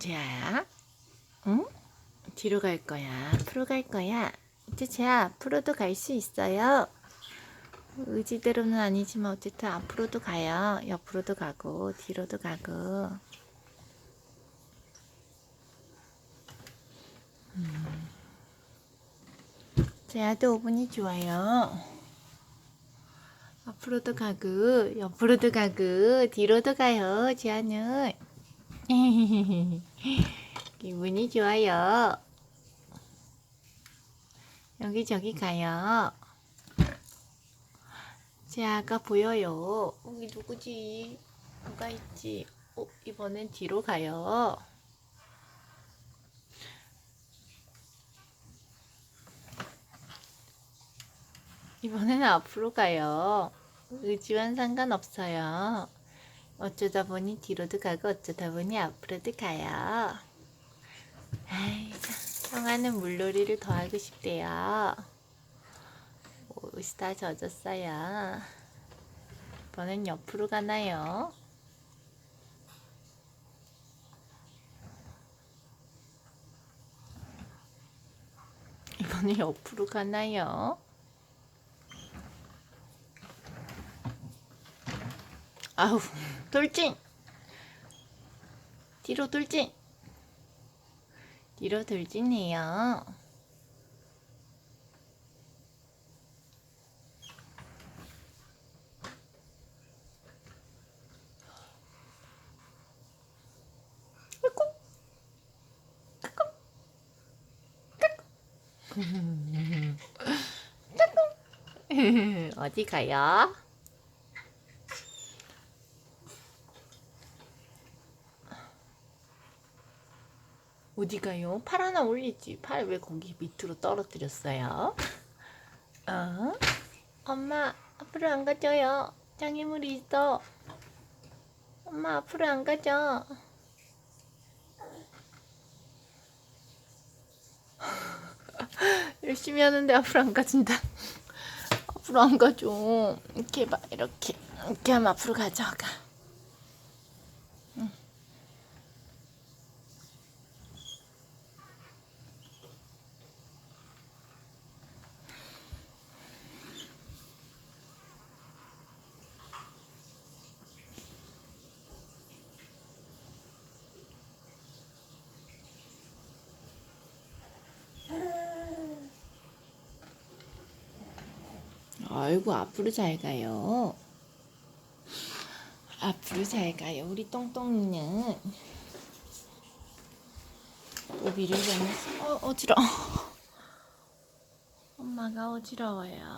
재아야? 응? 뒤로 갈 거야. 앞으로 갈 거야. 이제 재아 앞으로도 갈 수 있어요. 의지대로는 아니지만 어쨌든 앞으로도 가요. 옆으로도 가고 뒤로도 가고. 음. 재아도 5분이 좋아요. 앞으로도 가고 옆으로도 가고 뒤로도 가요. 재아는. 기분이 좋아요. 여기저기 가요. 제 아가 보여요. 여기 누구지? 누가 있지? 어, 이번엔 뒤로 가요. 이번에는 앞으로 가요. 의지와는 상관없어요. 어쩌다 보니 뒤로도 가고 어쩌다 보니 앞으로도 가요. 아이고, 형아는 물놀이를 더 하고 싶대요. 옷이 다 젖었어요. 이번엔 옆으로 가나요? 이번엔 옆으로 가나요? 아우, 돌진! 뒤로 돌진! 뒤로 돌진해요. 어디 가요? 어디 가요? 팔 하나 올리지. 팔 왜 거기 밑으로 떨어뜨렸어요? 어? 엄마 앞으로 안 가져요. 장애물이 있어. 엄마 앞으로 안 가져. 열심히 하는데 앞으로 안 가진다. 앞으로 안 가죠. 이렇게 봐, 이렇게. 이렇게 하면 앞으로 가져가. 아이고 앞으로 잘 가요. 앞으로 잘 가요. 우리 똥똥이는 오비를 보면서 어 어지러. 워 엄마가 어지러워요.